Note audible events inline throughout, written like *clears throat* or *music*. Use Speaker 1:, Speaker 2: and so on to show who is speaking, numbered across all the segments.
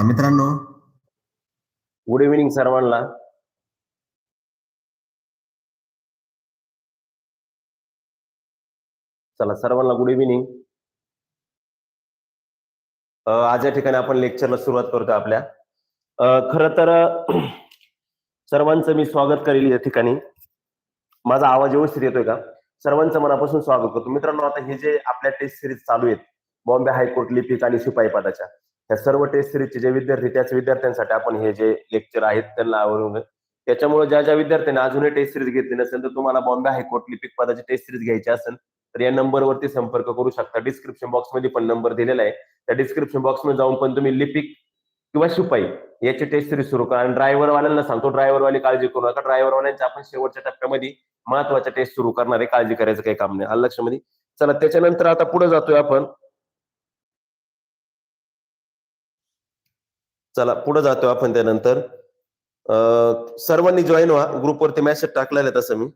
Speaker 1: चला मित्रांनो.
Speaker 2: Good evening सर्वांना. चला सर्वांना गुड इव्हिनिंग आज या ठिकाणी आपण लेक्चरला सुरुवात करतो आपल्या. खर तर *clears throat* सर्वांचं मी स्वागत करेल या ठिकाणी. माझा आवाज व्यवस्थित येतोय का? सर्वांचं मनापासून स्वागत करतो. मित्रांनो आता हे जे आपल्या टेस्ट सिरीज चालू आहेत बॉम्बे हायकोर्ट लिपिक आणि शिपाई पदाच्या या सर्व टेस्ट सिरीजचे जे विद्यार्थी त्याच विद्यार्थ्यांसाठी आपण हे जे लेक्चर आहेत त्यांना आवडून त्याच्यामुळे ज्या ज्या विद्यार्थ्यांनी अजूनही टेस्ट सिरीज घेतली नसेल तर तुम्हाला बॉम्बे हायकोर्ट लिपिक पदाची टेस्ट सिरीज घ्यायची असेल तर या नंबरवरती संपर्क करू शकता. डिस्क्रिप्शन बॉक्समध्ये पण नंबर दिलेला आहे. त्या डिस्क्रिप्शन बॉक्समध्ये जाऊन पण तुम्ही लिपिक किंवा शिपाई याची टेस्ट सिरीज सुरू करा. आणि ड्रायव्हरवाल्यांना सांगतो ड्रायव्हरवाली काळजी करू नका. ड्रायव्हरवाल्यांच्या आपण शेवटच्या टप्प्यामध्ये महत्त्वाच्या टेस्ट सुरू करणार आहे. काळजी करायचं काही काम नाही. आलं लक्षामध्ये? चला त्याच्यानंतर आता पुढे जातोय आपण. चला पुढे जातो आपण त्यानंतर. सर्वांनी जॉईन व्हा. ग्रुपवरती मेसेज टाकलेला आहे तसं मी.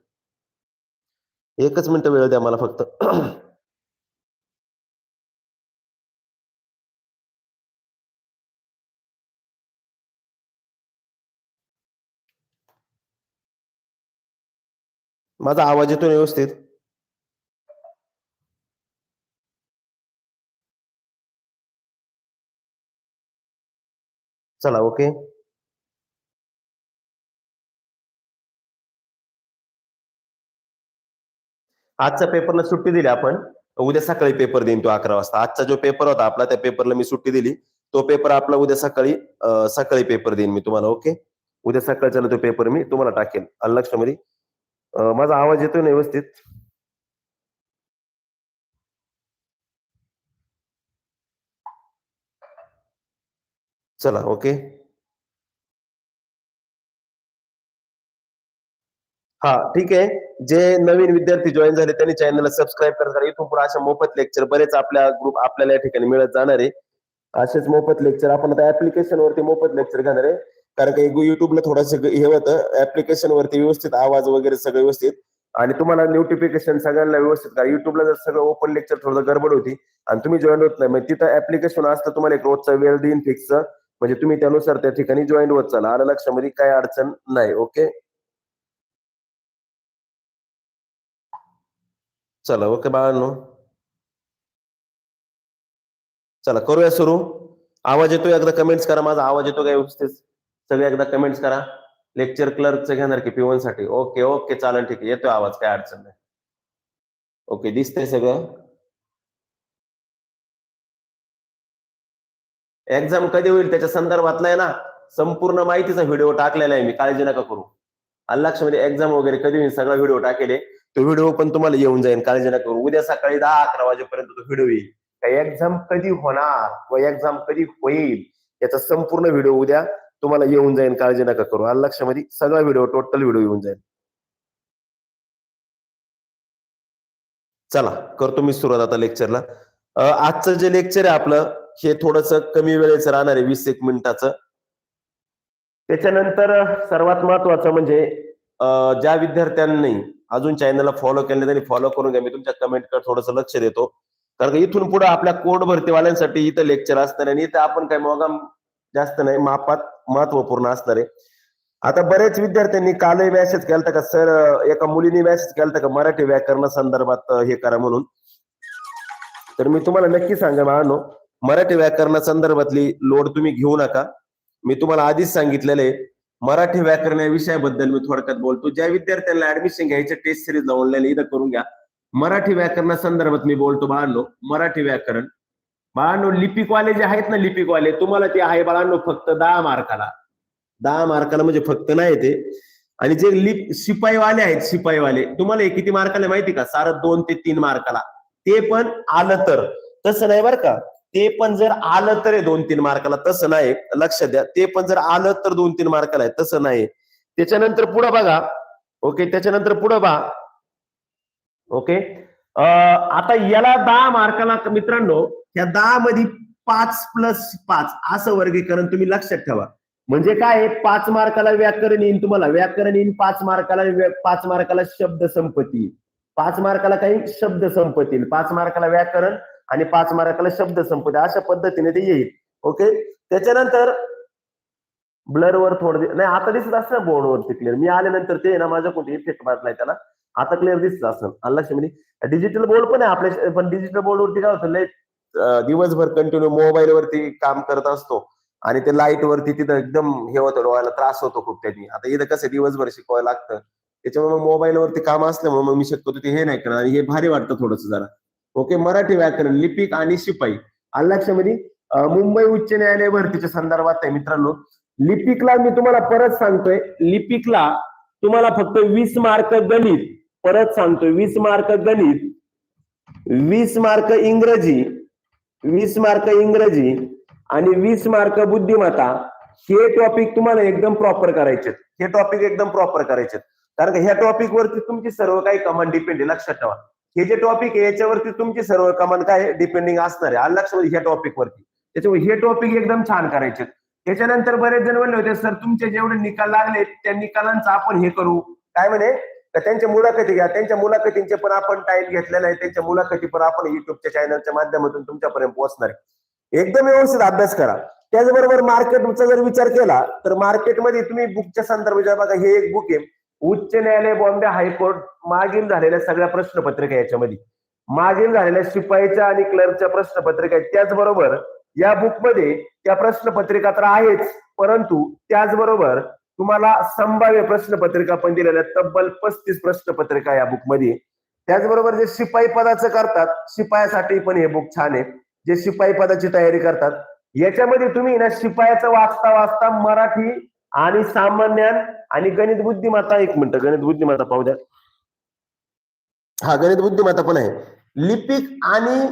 Speaker 2: एकच मिनिट वेळ द्या मला फक्त. *clears throat* माझा आवाज येतो व्यवस्थित? चला ओके आजच्या पेपरला सुट्टी दिली आपण. उद्या सकाळी पेपर देईन तो अकरा वाजता. आजचा जो पेपर होता आपला त्या पेपरला मी सुट्टी दिली. तो पेपर आपला उद्या सकाळी सकाळी पेपर देईन मी तुम्हाला ओके उद्या सकाळचा तो पेपर मी तुम्हाला टाकेन. आलं लक्षामध्ये माझा आवाज येतोय ना व्यवस्थित? चला ओके? हा ठीक आहे. जे नवीन विद्यार्थी जॉईन झाले त्यांनी चॅनलला सबस्क्राईब करतात इथून पुढे अशा मोफत लेक्चर बरेच आपल्या ग्रुप आपल्याला या ठिकाणी मिळत जाणार आहे. असेच मोफत लेक्चर आपण आता ऍप्लिकेशन वरती मोफत लेक्चर घेणार आहे. कारण की युट्यूबला थोडंसं हे होतं. ऍप्लिकेशन वरती व्यवस्थित आवाज वगैरे सगळं व्यवस्थित. आणि तुम्हाला नोटिफिकेशन सगळ्यांना व्यवस्थित करा. युट्यूबला जर सगळं ओपन लेक्चर थोडं गडबड होती आणि तुम्ही जॉईन होत नाही मग तिथं ऍप्लिकेशन असतं तुम्हाला एक रोजचा वेळ देईन फिक्सचं म्हणजे तुम्ही त्यानुसार त्या ठिकाणी जॉईन होत चाला. आलं लक्षामध्ये म्हणजे काय अडचण नाही ओके चला ओके बाळांनो. चला करूया सुरू. आवाज येतो एकदा कमेंट्स करा. माझा आवाज येतो काय व्यवस्थित? सगळे एकदा कमेंट्स करा. लेक्चर क्लर्कचं घेणार की पिवनसाठी? ओके ओके चालेल ठीक आहे. येतोय आवाज काय अडचण नाही. ओके दिसतंय सगळं. एक्झाम कधी होईल त्याच्या संदर्भातला आहे ना संपूर्ण माहितीचा व्हिडिओ टाकलेला आहे मी काळजी नका करू. अल्लाक्षमध्ये एक्झाम वगैरे कधी होईल सगळा व्हिडिओ टाकेले तो व्हिडिओ पण तुम्हाला येऊन जाईल काळजी नका करू. उद्या सकाळी दहा अकरा वाजेपर्यंत तो व्हिडिओ येईल. एक्झाम कधी होणार व एक्झाम कधी होईल याचा संपूर्ण व्हिडिओ उद्या तुम्हाला येऊन जाईल काळजी नका करू. अल्लाक्षमध्ये सगळा व्हिडिओ टोटल व्हिडिओ येऊन जाईल. चला करतो मी सुरुवात आता लेक्चरला आजचं जे लेक्चर आहे आपलं हे थोडस कमी वेळेचं राहणार आहे वीस एक मिनिटाचं. त्याच्यानंतर सर्वात महत्वाचं म्हणजे ज्या विद्यार्थ्यांनी अजून चॅनलला फॉलो केलं त्यांनी फॉलो करून घ्या. मी तुमच्या कमेंटकडे थोडस लक्ष देतो. कारण का इथून पुढे आपल्या कोड भरतीवाल्यांसाठी इथं लेक्चर असणार आहे आणि इथं आपण काय मोगाम जास्त नाही मापात महत्त्वपूर्ण असणार आहे. आता बरेच विद्यार्थ्यांनी कालही मॅसेज केलता का सर एका मुलीने मॅसेज केलता का मराठी व्याकरणा संदर्भात हे करा म्हणून? तर मी तुम्हाला नक्की सांगा मानो मराठी व्याकरणा संदर्भातली लोड तुम्ही घेऊ नका. मी तुम्हाला आधीच सांगितलेले मराठी व्याकरण या विषयाबद्दल मी थोडक्यात बोलतो. ज्या विद्यार्थ्यांना ऍडमिशन घ्यायचे टेस्ट सिरीज ऑनलाईन इथं करून घ्या. मराठी व्याकरणा संदर्भात मी बोलतो बाळांनो मराठी व्याकरण. बाळांनो लिपिकवाले जे आहेत ना लिपिकवाले तुम्हाला ते आहे बाळांनो फक्त दहा मार्काला. दहा मार्काला म्हणजे फक्त नाही ते. आणि जे लिप शिपाईवाले आहेत शिपाईवाले तुम्हाला हे किती मार्काला माहिती का? सारं दोन ते तीन मार्काला. ते पण आलं तर. तसं नाही बरं का? ते पण जर आलं तर दोन तीन मार्काला तसं नाही. लक्षात द्या. ते पण जर आलं तर दोन तीन मार्काला आहे तसं नाही. त्याच्यानंतर पुढं बघा. ओके त्याच्यानंतर पुढं बघा ओके अं, आता याला दहा मार्काला मित्रांनो या दहा मध्ये पाच प्लस पाच असं वर्गीकरण तुम्ही लक्षात ठेवा. म्हणजे काय आहे? पाच मार्काला व्याकरण येईन तुम्हाला. व्याकरण येईन पाच मार्काला पाच मार्काला शब्द संपत्ती. पाच मार्काला काही शब्द संपतील पाच मार्काला व्याकरण आणि पाच मार्काला शब्द संपत्ती अशा पद्धतीने ते येईल. ओके त्याच्यानंतर ब्लरवर थोडं नाही आता दिसत असतं ना बोर्डवरती क्लिअर मी आल्यानंतर ते ना माझ्या कोणते इफेक्ट मारलाय त्याला. आता क्लिअर दिसत असं लक्ष म्हणजे डिजिटल बोर्ड पण आहे आपल्या पण डिजिटल बोर्डवरती काय होतं? लाइट दिवसभर कंटिन्यू मोबाईल वरती काम करत असतो. आणि ते लाइट वरती तिथं एकदम हे होतं डोळ्याला त्रास होतो खूप त्यांनी. आता इथं कसं दिवसभर शिकवायला लागतं. त्याच्यामुळे मग मोबाईल वरती काम असल्यामुळे मग मी शक्यतो ते हे नाही करणार. आणि हे भारी वाटतं थोडंसं जरा. ओके मराठी व्याकरण लिपिक आणि शिपाई. आलं लक्षामध्ये? मुंबई उच्च न्यायालय भरतीच्या संदर्भात आहे मित्रांनो. लिपिकला मी तुम्हाला परत सांगतोय. लिपिकला तुम्हाला फक्त वीस मार्क गणित. परत सांगतोय वीस मार्क गणित. वीस मार्क इंग्रजी. वीस मार्क इंग्रजी आणि वीस मार्क बुद्धिमत्ता. हे टॉपिक तुम्हाला एकदम प्रॉपर करायचे हे टॉपिक एकदम प्रॉपर करायचे कारण का ह्या टॉपिक वरती तुमची सर्व काही कमांड डिपेंड आहे. लक्षात ठेवा. हे जे टॉपिक आहे याच्यावरती तुमची सर्व कमांड काय डिपेंडिंग असणार आहे. लक्ष लक्षामध्ये ह्या टॉपिक वरती. त्याच्यामुळे हे टॉपिक एकदम छान करायचे. त्याच्यानंतर बरेच जण म्हणले होते सर तुमचे जेवढे निकाल लागले त्या निकालांचा आपण हे करू. काय म्हणे? तर त्यांच्या मुलाखती घ्या. त्यांच्या मुलाखतींचे पण आपण टाईम घेतलेला आहे. त्यांच्या मुलाखती पण आपण युट्यूबच्या चॅनलच्या माध्यमातून तुमच्यापर्यंत पोहोचणार आहे. एकदम व्यवस्थित अभ्यास करा. त्याचबरोबर मार्केटचा जर विचार केला तर मार्केटमध्ये तुम्ही बुकच्या संदर्भात बघा हे एक बुक आहे. उच्च न्यायालय बॉम्बे हायकोर्ट मागील झालेल्या सगळ्या प्रश्नपत्रिका याच्यामध्ये. मागील झालेल्या शिपाईच्या आणि क्लर्कच्या प्रश्नपत्रिका आहेत. त्याचबरोबर या बुकमध्ये त्या प्रश्नपत्रिका तर आहेच परंतु त्याचबरोबर तुम्हाला संभाव्य प्रश्नपत्रिका पण दिलेल्या तब्बल पस्तीस प्रश्नपत्रिका या बुकमध्ये त्याचबरोबर जे शिपाई पदाचं करतात शिपायासाठी पण हे बुक छान आहे जे शिपाई पदाची तयारी करतात. याच्यामध्ये तुम्ही ना शिपायाचं वाचता वाचता मराठी आणि सामान्य आणि गणित बुद्धिमत्ता एक मिनिट गणित बुद्धिमत्ता पाहू द्या. हा गणित बुद्धिमत्ता पण आहे. लिपिक आणि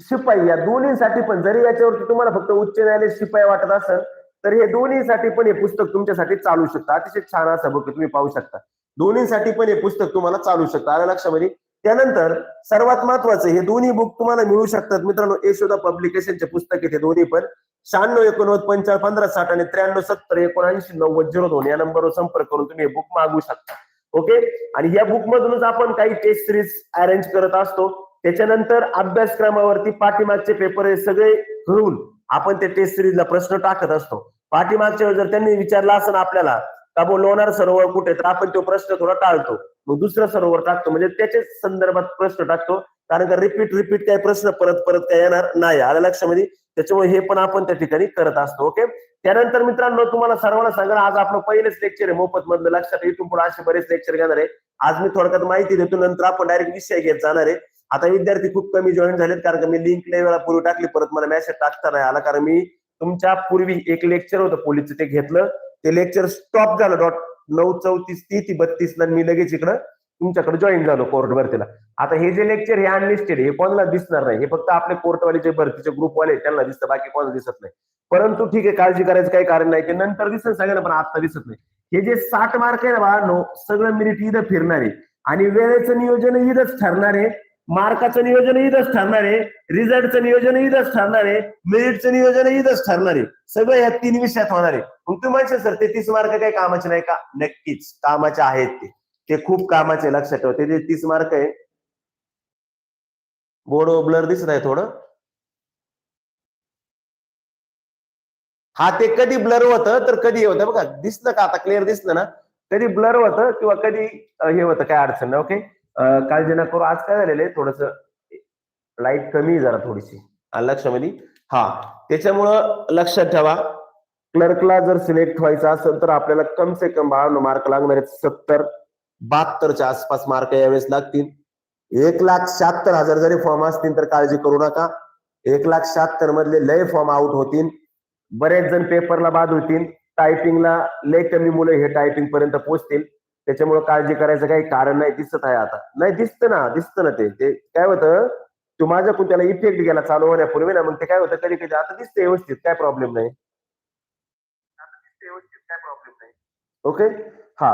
Speaker 2: शिपाई या दोन्हीसाठी पण जरी याच्यावरती तुम्हाला फक्त उच्च न्यायालय शिपाई वाटत असेल तर हे दोन्हीसाठी पण हे पुस्तक तुमच्यासाठी चालू शकतं. अतिशय छान असं बघ तुम्ही पाहू शकता. दोन्हीसाठी पण हे पुस्तक तुम्हाला चालू शकतं. आलं लक्षामध्ये म्हणजे? त्यानंतर सर्वात महत्वाचं हे दोन्ही बुक तुम्हाला मिळू शकतात. मित्रांनो यशोदा पब्लिकेशनचे पुस्तक आहे ते दोन्ही पण. शहाण्णव एकोणवद पंचाळीस पंधरा साठ आणि त्र्याण्णव सत्तर एकोणऐंशी नव्वद झिरो दोन या नंबरवर संपर्क करून तुम्ही हे बुक मागू शकता. ओके आणि या बुक मधूनच आपण काही टेस्ट सिरीज अरेंज करत असतो. त्याच्यानंतर अभ्यासक्रमावरती पाठीमागचे पेपर हे सगळे घेऊन आपण ते टेस्ट सिरीजला प्रश्न टाकत असतो. पाठीमागच्या जर त्यांनी विचारला असं आपल्याला का बो लोणार सरोवर कुठे? तर आपण तो प्रश्न थोडा टाळतो. मग दुसरं सरोवर टाकतो. म्हणजे त्याच्याच संदर्भात प्रश्न टाकतो. कारण का रिपीट रिपीट काही प्रश्न परत परत काय येणार नाही. आलं लक्षामध्ये? त्याच्यामुळे हे पण आपण त्या ठिकाणी करत असतो. ओके त्यानंतर मित्रांनो तुम्हाला सर्वांना सांगा आज आपलं पहिलेच लेक्चर आहे. मोफत मधलं लक्षात इथून पुढे असे बरेच लेक्चर घेणार आहे. आज मी थोडक्यात माहिती देतो. नंतर आपण डायरेक्ट विषय घेत जाणार आहे. आता विद्यार्थी खूप कमी जॉईन झालेत. कारण का मी लिंक लय वेळा पूर्वी टाकली. परत मला मेसेज टाकता नाही आला. कारण मी तुमच्या पूर्वी एक लेक्चर होतं. पोलीसचं ते घेतलं. ते लेक्चर स्टॉप झालं. डॉट नऊ चौतीस ती ती बत्तीस ला मी लगेच इकडं तुमच्याकडे जॉईन झालो कोर्ट भरतीला आता हे जे लेक्चर हे अनलिस्टेड हे कोणाला दिसणार नाही. हे फक्त आपले कोर्टवाले जे भरतीचे ग्रुपवाले त्यांना दिसतं बाकी कोणाला दिसत नाही. परंतु ठीक आहे काळजी करायचं काही कारण नाही. ते नंतर दिसत सगळ्यांना पण आता दिसत नाही. हे जे साठ मार्क आहे ना बाळांनो सगळं मिनिट इथं फिरणार. आहे आणि वेळेचं नियोजन इथंच ठरणार आहे. मार्काचं नियोजन ईदच ठरणार आहे रिझल्टचं नियोजन ईदच ठरणार आहे मेरिटचं नियोजन ईदच ठरणार आहे. सगळं या तीन विषयात होणार आहे. मग तुम्ही म्हणशाल सर ते तीस मार्क काही कामाचे नाही का? नक्कीच कामाचे आहेत ते. ते खूप कामाचे लक्षात ठेवते ते तीस मार्क आहे बोर्ड ब्लर दिसत आहे थोडं. हा ते कधी ब्लर होतं तर कधी हे होतं. बघा दिसलं का आता क्लिअर दिसलं ना? कधी ब्लर होतं किंवा कधी हे होतं काय अडचण नाही ओके काळजी न करू आज काय झालेलं आहे थोडस लाइट कमी जरा थोडीशी. लक्षामध्ये हा त्याच्यामुळं लक्षात ठेवा. क्लर्कला जर सिलेक्ट व्हायचं असेल तर आपल्याला कम से कम बाळांनो मार्क लागणार आहेत. सत्तर बहात्तरच्या आसपास मार्क यावेळेस लागतील. एक लाख शहात्तर हजार जरी फॉर्म असतील तर काळजी करू नका. एक लाख शहात्तर मधले लय फॉर्म आउट होतील. बरेच जण पेपरला बाद होतील. टायपिंगला लय कमी मुलं हे टायपिंग पर्यंत पोहोचतील त्याच्यामुळे काळजी करायचं काही कारण नाही दिसत आहे आता. नाही दिसतं ना दिसतं ना ते. काय होतं तू माझ्याकडून त्याला इफेक्ट गेला चालू होण्यापूर्वी ना मग ते काय होतं कधी कधी आता दिसतं व्यवस्थित काय प्रॉब्लेम नाही. आता दिसतं व्यवस्थित काय प्रॉब्लेम नाही. ओके हा.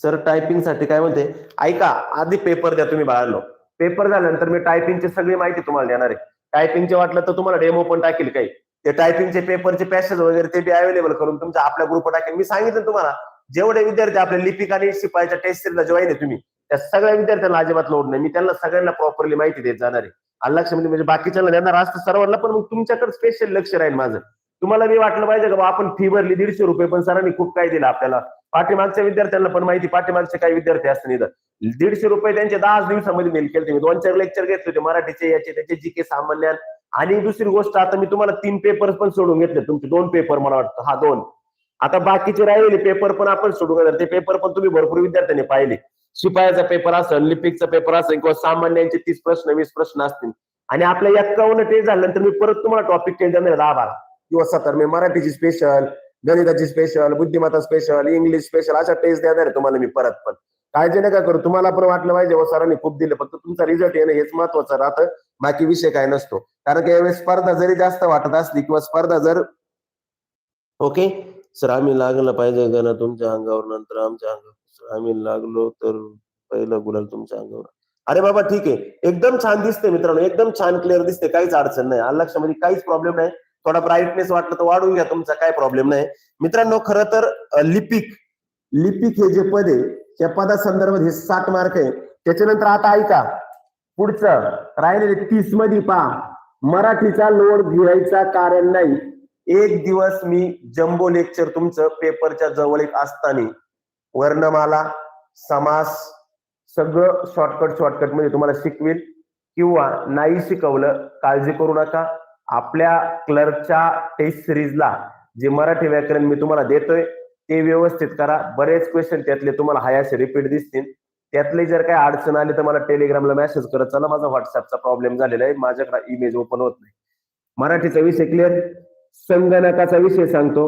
Speaker 2: सर टायपिंगसाठी काय म्हणते? ऐका आधी पेपर द्या तुम्ही बाळांनो. पेपर झाल्यानंतर मी टायपिंगची सगळी माहिती तुम्हाला देणार आहे. टायपिंगचे वाटलं तर तुम्हाला डेमो पण टाकेल काही. ते टायपिंगचे पेपरचे पॅसेज वगैरे ते बी अवेलेबल करून तुमच्या आपल्या ग्रुप टाकेल मी सांगितलं तुम्हाला जेवढे विद्यार्थी आपल्या लिपिक आणि शिपायच्या टेस्ट सिरीजला जॉईन आहे तुम्ही त्या सगळ्या विद्यार्थ्यांना अजिबात लोड नाही. मी त्यांना सगळ्यांना प्रॉपरली माहिती देत जाणार आहे. आणि लक्ष म्हणजे बाकीच्या देणार असतं सर्वांना पण मग तुमच्याकडे स्पेशल लक्ष राहील माझं. तुम्हाला मी वाटलं पाहिजे का आपण फी भरली दीडशे रुपये पण सरांनी खूप काय दिलं आपल्याला. पाठीमागच्या विद्यार्थ्यांना पण माहिती पाठीमागचे काही विद्यार्थी असतात इथं. दीडशे रुपये त्यांचे दहा दिवसामध्ये मेल केले तुम्ही दोन चार लेक्चर घेतले होते मराठीचे याचे त्याचे जी के सामान्य आणि दुसरी गोष्ट आता मी तुम्हाला तीन पेपर पण सोडून घेतले. तुमचे दोन पेपर मला वाटतं. हा दोन. आता बाकीचे राहिलेले पेपर पण आपण सोडून घेणार. ते पेपर पण तुम्ही भरपूर विद्यार्थ्यांनी पाहिले. शिपायाचा पेपर असेल लिपिकचा पेपर असेल किंवा सामान्यांचे तीस प्रश्न वीस प्रश्न असतील. आणि आपल्या एक्कावन्न टेस्ट झाल्यानंतर मी परत तुम्हाला टॉपिक चेंज करणार दहा बारा. किंवा सतर मी मराठीची स्पेशल गणिताची स्पेशल बुद्धिमत्ता स्पेशल इंग्लिश स्पेशल अशा टेस्ट देणार तुम्हाला मी परत पण. काळजी नका करू. तुम्हाला पण वाटलं पाहिजे व सरांनी खूप दिलं. फक्त तुमचा रिझल्ट येणं हेच महत्वाचं राहतं. बाकी विषय काय नसतो. कारण की यावेळेस स्पर्धा जरी जास्त वाटत असली किंवा स्पर्धा जर ओके? सर आम्ही लागलं पाहिजे का ना तुमच्या अंगावर नंतर आमच्या अंगावर. आम्ही लागलो तर पहिलं गुलाल तुमच्या अंगावर. अरे बाबा ठीक आहे. एकदम छान दिसते मित्रांनो. एकदम छान क्लिअर दिसते काहीच अडचण नाही. आलं लक्षामध्ये काहीच प्रॉब्लेम नाही. थोडा ब्राईटनेस वाटलं तर वाढवून घ्या. तुमचा काय प्रॉब्लेम नाही. मित्रांनो खरं तर लिपिक लिपिक हे जे पद आहे त्या पदासंदर्भात हे साठ मार्क आहे. त्याच्यानंतर आता ऐका. पुढचं राहिलेले तीसमध्ये पहा. मराठीचा लोड घ्यायचा कारण नाही. एक दिवस मी जम्बो लेक्चर तुमचं पेपरच्या जवळ एक असताना वर्णमाला समास सगळं शॉर्टकट शॉर्टकटमध्ये तुम्हाला शिकवेल किंवा नाही शिकवलं काळजी करू नका. आपल्या क्लर्कच्या टेस्ट सिरीजला जे मराठी व्याकरण मी तुम्हाला देतोय ते व्यवस्थित करा. बरेच क्वेश्चन त्यातले तुम्हाला हायाचे रिपीट दिसतील. त्यातले जर काही अडचण आली तर मला टेलिग्रामला मेसेज करत चला माझा व्हॉट्सअपचा प्रॉब्लेम झालेला आहे. माझ्याकडे इमेज ओपन होत नाही. मराठीचा विषय क्लिअर संगणकाचा विषय सांगतो.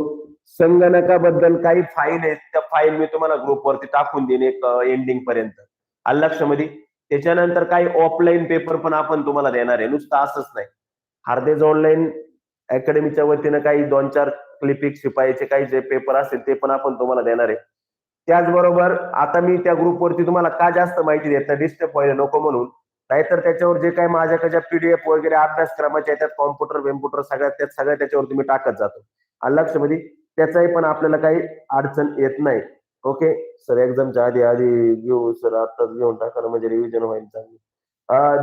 Speaker 2: संगणकाबद्दल काही फाईल आहेत. त्या फाईल मी तुम्हाला ग्रुपवरती टाकून देईन एक एंडिंग पर्यंत. अल्लक्षमध्ये त्याच्यानंतर काही ऑफलाईन पेपर पण आपण तुम्हाला देणार आहे. नुसतं असंच नाही. हार्देज ऑनलाईन अकॅडमीच्या वतीनं काही दोन चार क्लिपिक शिपायचे काही जे पेपर असतील ते पण आपण तुम्हाला देणार आहे. त्याचबरोबर आता मी त्या ग्रुपवरती तुम्हाला का जास्त माहिती देत नाही डिस्टर्ब व्हायला नको म्हणून. नाहीतर त्याच्यावर जे काही माझ्याकडच्या पीडीएफ वगैरे अभ्यासक्रमाच्या येतात कॉम्प्युटर वेम्प्युटर सगळ्यात त्यात सगळ्या त्याच्यावर तुम्ही टाकत जातो. आलं लक्षामध्ये म्हणजे त्याचाही पण आपल्याला काही अडचण येत नाही. ओके सर एक्झामच्या आधी आधी घेऊ सर आत्ताच घेऊन टाका म्हणजे रिव्हिजन होईल चांगली.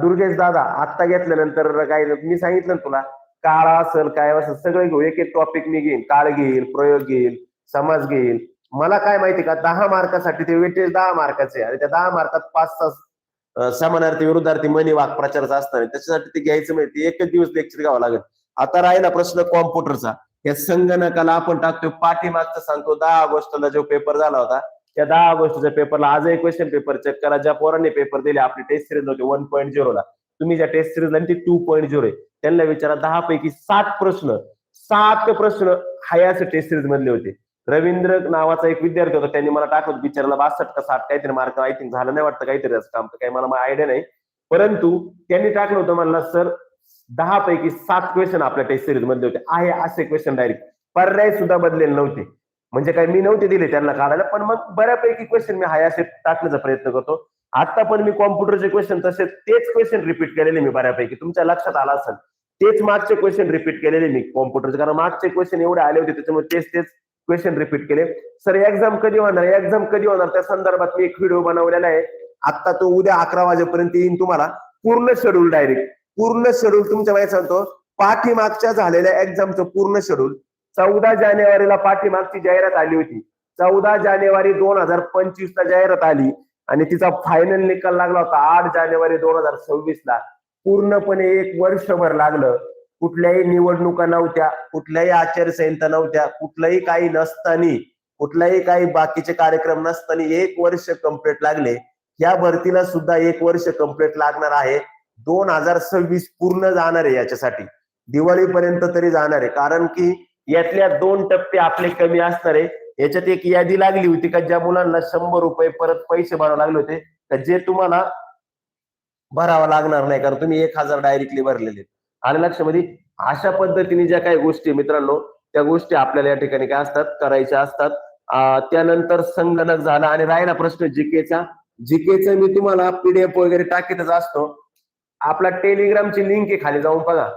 Speaker 2: दुर्गेश दादा आत्ता घेतल्यानंतर काय मी सांगितलं तुला काळ असेल काय असेल सगळं घेऊ. एक एक टॉपिक मी घेईन. काळ घेईल प्रयोग घेईल समाज घेईल मला काय माहिती का दहा मार्कासाठी ते वेटेज दहा मार्काचे आणि त्या दहा मार्कात पाच तास समानार्थी विरुद्धार्थी मनी वाक प्रचाराचा असणार त्याच्यासाठी ते घ्यायचं म्हणजे माहिती एकच दिवस लेक्चर घ्यावं लागेल. आता राहिला प्रश्न कॉम्प्युटरचा या संगणकाला आपण टाकतोय पाठीमागचा सांगतो दहा ऑगस्टला जो पेपर झाला होता त्या दहा ऑगस्टच्या पेपरला आजही क्वेश्चन पेपर चेक करा. ज्या पोरांनी पेपर दिले आपली टेस्ट सिरीज होते वन पॉईंट झिरोला तुम्ही ज्या टेस्ट सिरीज ती टू पॉईंट झिरो आहे त्यांना विचारा दहा पैकी सात प्रश्न सात प्रश्न हायास टेस्ट सिरीज मधले होते. रवींद्र नावाचा एक विद्यार्थी होता. त्यांनी मला टाकलं विचारला बासष्ट का साठ काहीतरी मार्क आय थिंक झालं नाही वाटतं काहीतरी असं काम. तर काही मला आयडिया नाही. परंतु त्यांनी टाकलं होतं मला सर दहा पैकी सात क्वेश्चन आपल्या टेस्ट सिरीजमध्ये होते. आहे असे क्वेश्चन डायरेक्ट पर्याय सुद्धा बदलेले नव्हते. म्हणजे काय मी नव्हते दिले त्यांना काढायला पण मग बऱ्यापैकी क्वेश्चन मी हाय असे टाकण्याचा प्रयत्न करतो. आता पण मी कॉम्प्युटरचे क्वेश्चन तसे तेच क्वेश्चन रिपीट केलेले मी बऱ्यापैकी. तुमच्या लक्षात आला असेल. तेच मागचे क्वेश्चन रिपीट केलेले मी कॉम्प्युटरचे कारण मागचे क्वेश्चन एवढे आले होते त्याच्यामुळे तेच तेच क्वेश्चन रिपीट केले. सर एक्झाम कधी होणार? एक्झाम कधी होणार? त्या संदर्भात मी एक व्हिडिओ बनवलेला आहे. आता तो उद्या अकरा वाजेपर्यंत येईन तुम्हाला. पूर्ण शेड्यूल डायरेक्ट पूर्ण शेड्यूल तुमच्या माहिती सांगतो. पाठीमागच्या झालेल्या एक्झामचं पूर्ण शेड्यूल चौदा जानेवारीला पाठीमागची जाहिरात आली होती. चौदा जानेवारी दोन हजार पंचवीस ला जाहिरात आली. आणि तिचा फायनल निकाल लागला होता. आठ जानेवारी दोन हजार सव्वीस ला पूर्णपणे एक वर्षभर लागलं. कुठल्याही निवडणुका नव्हत्या कुठल्याही आचारसंहिता नव्हत्या कुठलंही काही नसतानी कुठलाही काही बाकीचे कार्यक्रम नसतानी एक वर्ष कंप्लीट लागले. या भरतीला सुद्धा एक वर्ष कंप्लीट लागणार आहे. दोन हजार सव्वीस पूर्ण जाणार आहे याच्यासाठी. दिवाळीपर्यंत तरी जाणार आहे. कारण की यातल्या दोन टप्पे आपले कमी असणार आहे. याच्यात एक यादी लागली होती का ज्या मुलांना शंभर रुपये परत पैसे भरावे लागले होते तर जे तुम्हाला भरावा लागणार नाही कारण तुम्ही एक हजार डायरेक्टली भरलेले आलं लक्षामध्ये? अशा पद्धतीने ज्या काही गोष्टी मित्रांनो त्या गोष्टी आपल्याला या ठिकाणी काय असतात? करायच्या असतात. त्यानंतर संगणक झाला आणि राहिला प्रश्न जीकेचा. जीकेचा मी तुम्हाला पीडीएफ वगैरे टाकीतच असतो. आपला टेलिग्रामची लिंक आहे खाली जाऊन बघा.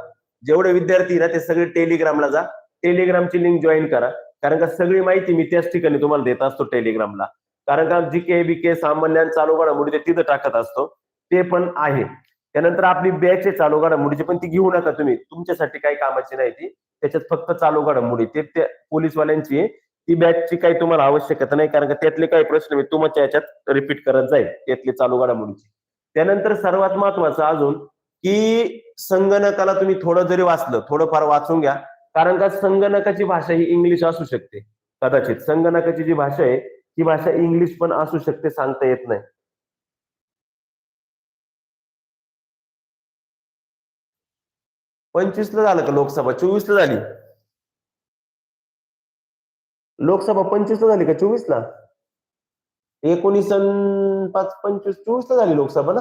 Speaker 2: जेवढे विद्यार्थी ना ते सगळे टेलिग्रामला जा. टेलिग्रामची लिंक जॉईन करा. कारण का सगळी माहिती मी त्याच ठिकाणी तुम्हाला देत असतो टेलिग्रामला कारण का जी के बी के चालू घडामोडी ते तिथं टाकत असतो. ते पण आहे. त्यानंतर आपली बॅच आहे चालू घडामोडीची पण ती घेऊ नका तुम्ही. तुमच्यासाठी काही कामाची नाही ती. त्याच्यात फक्त चालू घडामोडी ते त्या पोलीसवाल्यांची ती बॅचची काही तुम्हाला आवश्यकता नाही कारण का त्यातले काही प्रश्न मी तुमच्या याच्यात रिपीट करत जाईल. त्यातले चालू घडामोडीची त्यानंतर सर्वात महत्वाचं अजून की संगणकाला तुम्ही थोडं जरी वाचलं थोडंफार वाचून घ्या. कारण का संगणकाची भाषा ही इंग्लिश असू शकते. कदाचित संगणकाची जी भाषा आहे ती भाषा इंग्लिश पण असू शकते सांगता येत नाही. पंचवीसला झालं का लोकसभा? चोवीसला झाली. लोकसभा पंचवीसला झाली का चोवीसला एकोणीस अन पाच पंचवीस चोवीसला झाली लोकसभा ना?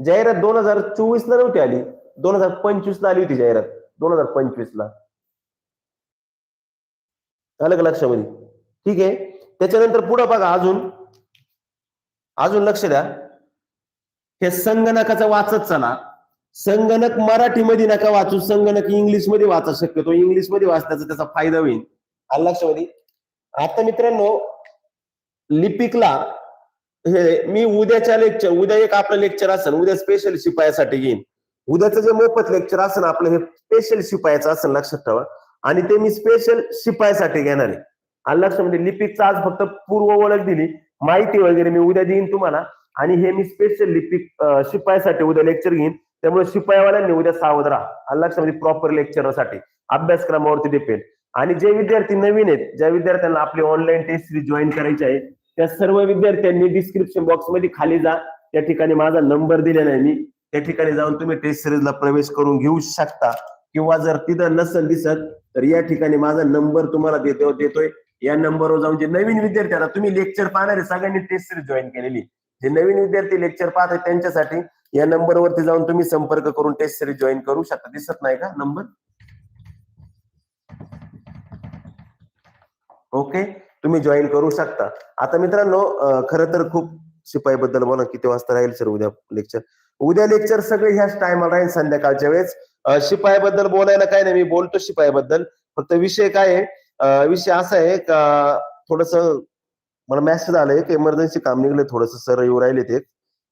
Speaker 2: जाहिरात दोन हजार चोवीस ला नव्हती आली. दोन हजार पंचवीस ला आली होती जाहिरात. दोन हजार पंचवीस ला. आलं का लक्षामध्ये? ठीक आहे. त्याच्यानंतर पुढं बघा अजून. अजून लक्ष द्या. हे संगणकाचं वाचत चला. संगणक मराठीमध्ये नका वाचू संगणक इंग्लिशमध्ये वाचा शक्यतो. इंग्लिशमध्ये वाचण्याचा त्याचा फायदा होईल. आलं लक्षामध्ये आता मित्रांनो लिपिकला हे मी उद्याच्या लेक्चर उद्या एक आपलं लेक्चर असेल उद्या स्पेशल शिपायासाठी घेईन. उद्याचं जे मोफत लेक्चर असेल आपलं हे स्पेशल शिपायाचं असेल लक्षात ठेवा. आणि ते मी स्पेशल शिपायासाठी घेणार आहे. आलं लक्षामध्ये म्हणजे लिपिकचा आज फक्त पूर्व ओळख दिली. माहिती वगैरे मी उद्या देईन तुम्हाला. आणि हे मी स्पेशल लिपिक शिपायासाठी उद्या लेक्चर घेईन. त्यामुळे शिपायावाल्यांनी उद्या सावध राहा. लक्षामध्ये प्रॉपर लेक्चरसाठी अभ्यासक्रमावरती डिपेंड आणि जे विद्यार्थी नवीन आहेत ज्या विद्यार्थ्यांना आपली ऑनलाईन टेस्ट सिरीज जॉईन करायची आहे त्या सर्व विद्यार्थ्यांनी डिस्क्रिप्शन बॉक्समध्ये खाली जा. त्या ठिकाणी माझा नंबर दिलेला आहे मी. त्या ठिकाणी जाऊन तुम्ही टेस्ट सिरीजला प्रवेश करून घेऊ शकता. किंवा जर तिथं नसेल दिसत तर या ठिकाणी माझा नंबर तुम्हाला देतो देतोय. या नंबरवर जाऊन जे नवीन विद्यार्थी आता तुम्ही लेक्चर पाहणारे सगळ्यांनी टेस्ट सिरीज जॉईन केलेली. जे नवीन विद्यार्थी लेक्चर पाहत आहेत त्यांच्यासाठी या नंबरवरती जाऊन तुम्ही संपर्क करून टेस्ट सिरीज जॉईन करू शकता. दिसत नाही का नंबर ओके तुम्ही जॉईन करू शकता. आता मित्रांनो खर तर खूप शिपाई बद्दल बोला किती वाजता राहील सर उद्या लेक्चर उद्या लेक्चर सगळे ह्याच टायमाला राहील संध्याकाळच्या वेळेस. शिपाई बद्दल बोलायला काय नाही मी बोलतो शिपाई बद्दल फक्त विषय काय आहे? विषय असा आहे का थोडस मला मेसेज आलाय की इमर्जन्सी काम निघले थोडस. सर येऊ राहिले ते.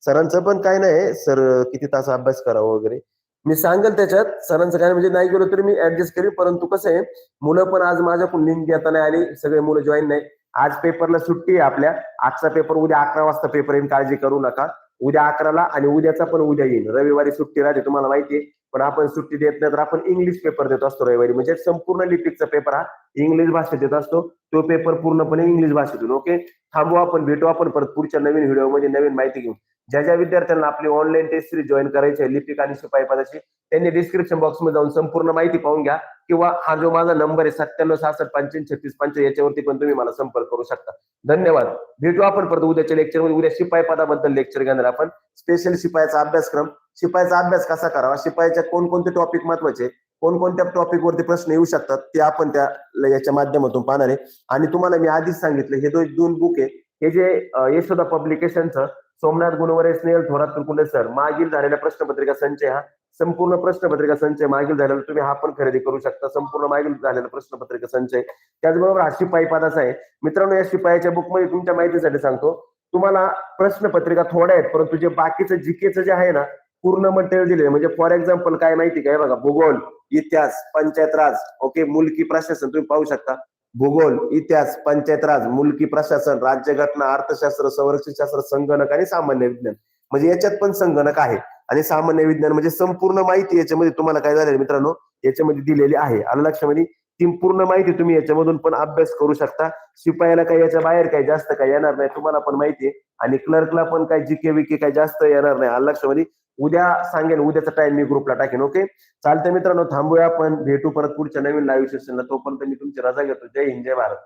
Speaker 2: सरांचं पण काय नाही. सर किती तास अभ्यास करावा वगैरे. मी सांगेल त्याच्यात सरांचं काय म्हणजे नाही गेलो तरी मी ऍडजस्ट करेन. परंतु कसं आहे मुलं पण आज माझ्याकडून लिंक घेता नाही आली. सगळे मुलं जॉईन नाही. आज पेपरला सुट्टी आहे आपल्या. आजचा पेपर उद्या अकरा वाजता पेपर येईल काळजी करू नका. उद्या अकराला आणि उद्याचा पण उद्या येईल रविवारी सुट्टी राहते तुम्हाला माहिती आहे. पण आपण सुट्टी देत नाही तर आपण इंग्लिश पेपर देत असतो रविवारी. म्हणजे संपूर्ण लिपिकचा पेपर हा इंग्लिश भाषेत येत असतो. तो पेपर पूर्णपणे इंग्लिश भाषेतून ओके थांबू आपण भेटू आपण परत पुढच्या नवीन व्हिडिओमध्ये नवीन माहिती घेऊ ज्या ज्या विद्यार्थ्यांना आपली ऑनलाईन टेस्ट सिरीज जॉईन करायची आहे लिपिक आणि शिपाई पदाची त्यांनी डिस्क्रिप्शन बॉक्समध्ये जाऊन संपूर्ण माहिती पाहून घ्या. किंवा हा जो माझा नंबर आहे सत्त्याण्णव सहासष्ट पंच्याऐंशी छत्तीस पंचा याच्यावरती पण तुम्ही मला संपर्क करू शकता. धन्यवाद. भेटू आपण परत उद्याच्या लेक्चरमध्ये उद्या शिपाई पदाबद्दल लेक्चर घेणार आपण. स्पेशल शिपायाचा अभ्यासक्रम. शिपायाचा अभ्यास कसा करावा? शिपायाच्या कोणकोणते टॉपिक महत्त्वाचे? कोणकोणत्या टॉपिक वरती प्रश्न येऊ शकतात? ते आपण त्या याच्या माध्यमातून पाहणार आहे. आणि तुम्हाला मी आधीच सांगितलं हे दो- दोन बुक आहे. हे जे यशोदा पब्लिकेशनचं सोमनाथ गुणवरे स्नेहल थोरात तुरकुंडे सर मागील झालेल्या प्रश्नपत्रिका संचय हा संपूर्ण प्रश्नपत्रिका संचय मागील झालेला तुम्ही हा पण खरेदी करू शकता. संपूर्ण मागील झालेला प्रश्नपत्रिका संचय. त्याचबरोबर हा शिपाई पदाचा आहे. मित्रांनो या शिपायाच्या बुकमध्ये तुमच्या माहितीसाठी सांगतो. तुम्हाला प्रश्नपत्रिका थोड्या आहेत परंतु जे बाकीचं जीकेचं जे आहे ना पूर्ण मटेरियल दिले म्हणजे फॉर एक्झाम्पल काय माहिती काय बघा भूगोल इतिहास पंचायत राज ओके मुलकी प्रशासन तुम्ही पाहू शकता. भूगोल इतिहास पंचायत राज मुलकी प्रशासन राज्यघटना अर्थशास्त्र संरक्षण शास्त्र संगणक आणि सामान्य विज्ञान. म्हणजे याच्यात पण संगणक आहे. आणि सामान्य विज्ञान म्हणजे संपूर्ण माहिती याच्यामध्ये तुम्हाला काय झालेलं मित्रांनो? याच्यामध्ये दिलेली आहे. आलं लक्षामध्ये ती पूर्ण माहिती तुम्ही याच्यामधून पण अभ्यास करू शकता. शिपायाला काही याच्या बाहेर काही जास्त काही येणार नाही तुम्हाला पण माहिती आहे. आणि क्लर्कला पण काही जीके विके काही जास्त येणार नाही. आलं लक्षामध्ये उद्या सांगेन उद्याचा टाइम मी ग्रुपला टाकेन ओके चालतंय मित्रांनो थांबूया आपण. भेटू परत पुढच्या नवीन लाईव्ह सेशनला तोपर्यंत मी तुमची रजा घेतो. जय हिंद जय भारत.